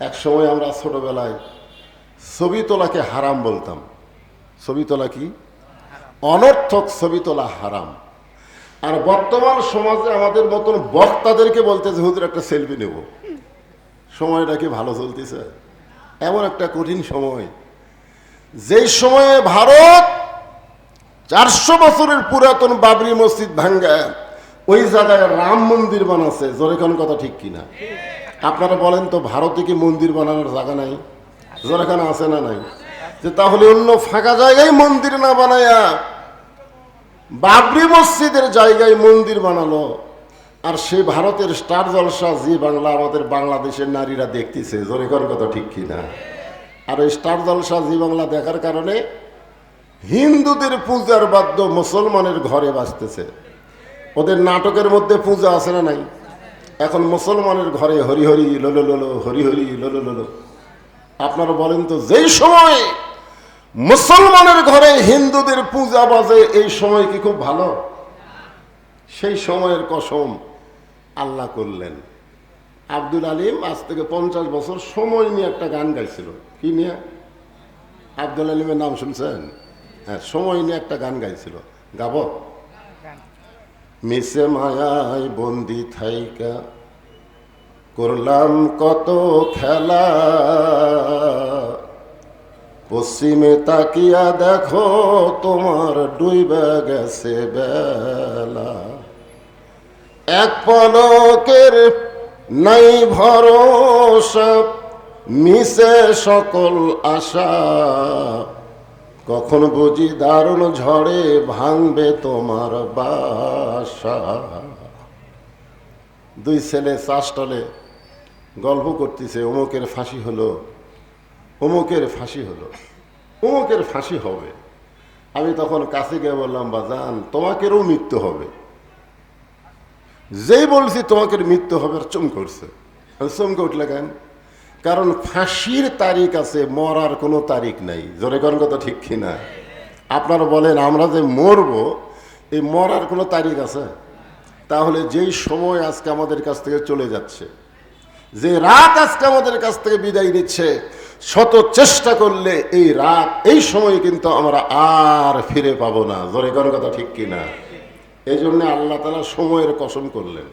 এক সময় আমরা ছোটবেলায় ছবি তোলাকে হারাম বলতাম। ছবি তোলা কি? অনর্থক ছবি তোলা হারাম। আর বর্তমান সমাজে আমাদের মতন বক্তাদেরকে বলতে যে, হুজুর, একটা সেলফি নেব। সময়টা কি ভালো চলতেছে? এমন একটা কঠিন সময়। যেই সময়ে ভারত চারশো বছরের পুরাতন বাবরি মসজিদ ভাঙ্গা ওই জায়গায় রাম মন্দির বানাচ্ছে জোরে কথা ঠিক কিনা? আপনারা বলেন তো, ভারতে কি মন্দির বানানোর জায়গা নাই? জোরেখানে আছে না নাই? যে তাহলে অন্য ফাঁকা জায়গায় মন্দির না বানায়া বাবরি মসজিদের জায়গায় মন্দির বানালো। আর সে ভারতের স্টার জলসা, জি বাংলা, আমাদের বাংলাদেশের নারীরা দেখতেছে। জোরে কোন কথা ঠিক কিনা? আর ওই স্টার জলসা, জি বাংলা দেখার কারণে হিন্দুদের পূজার বাদ্য মুসলমানের ঘরে বাঁচতেছে ওদের নাটকের মধ্যে পূজা আছে না নাই? এখন মুসলমানের ঘরে হরি হরি লোলো লোলো হরি হরি লোলো লোলো আপনারা বলেন তো, যেই সময় মুসলমানের ঘরে হিন্দুদের পূজা বাজে, এই সময় কি খুব ভালো? সেই সময়ের কসম আল্লাহ করলেন। আব্দুল আলিম আজ থেকে পঞ্চাশ বছর সময় নিয়ে একটা গান গাইছিল। কি নিয়ে? আব্দুল আলিমের নাম শুনছেন? হ্যাঁ সময় নিয়ে একটা গান গাইছিল। গাব? মিশে মায়ায় বন্দি থাইকা। করলাম কত খেলা। পশ্চিমে তাকিয়া দেখো, তোমার ডুইবে গেছে বেলা। এক পলকের নাই ভরসা, মিশে সকল আশা। কখন বুঝি দারুণ ঝড়ে ভাঙবে তোমার বাসা? দুই ছেলে চাষটলে গল্প করতেছে, অমুকের ফাঁসি হলো, অমুকের ফাঁসি হলো, অমুকের ফাঁসি হবে। আমি তখন কাছে গিয়ে বললাম, বাজান, তোমাকেরও মৃত্যু হবে। যেই বলছি তোমাকে মৃত্যু হবে আর চুম করছে আমি চমকে উঠলে কেন? কারণ ফাঁসির তারিখ আছে, মরার কোনো তারিখ নাই। জোরে কোন কথা ঠিক কিনা? আপনারা বলেন, আমরা যে মরব, এই মরার কোনো তারিখ আছে? তাহলে যেই সময় আজকে আমাদের কাছ থেকে চলে যাচ্ছে, যে রাত আজকে আমাদের কাছ থেকে বিদায় নিচ্ছে, শত চেষ্টা করলে এই রাত, এই সময় কিন্তু আমরা আর ফিরে পাবো না। জোরে কোন কথা ঠিক কিনা? এই জন্য আল্লাহ তালা সময়ের কসম করলেন।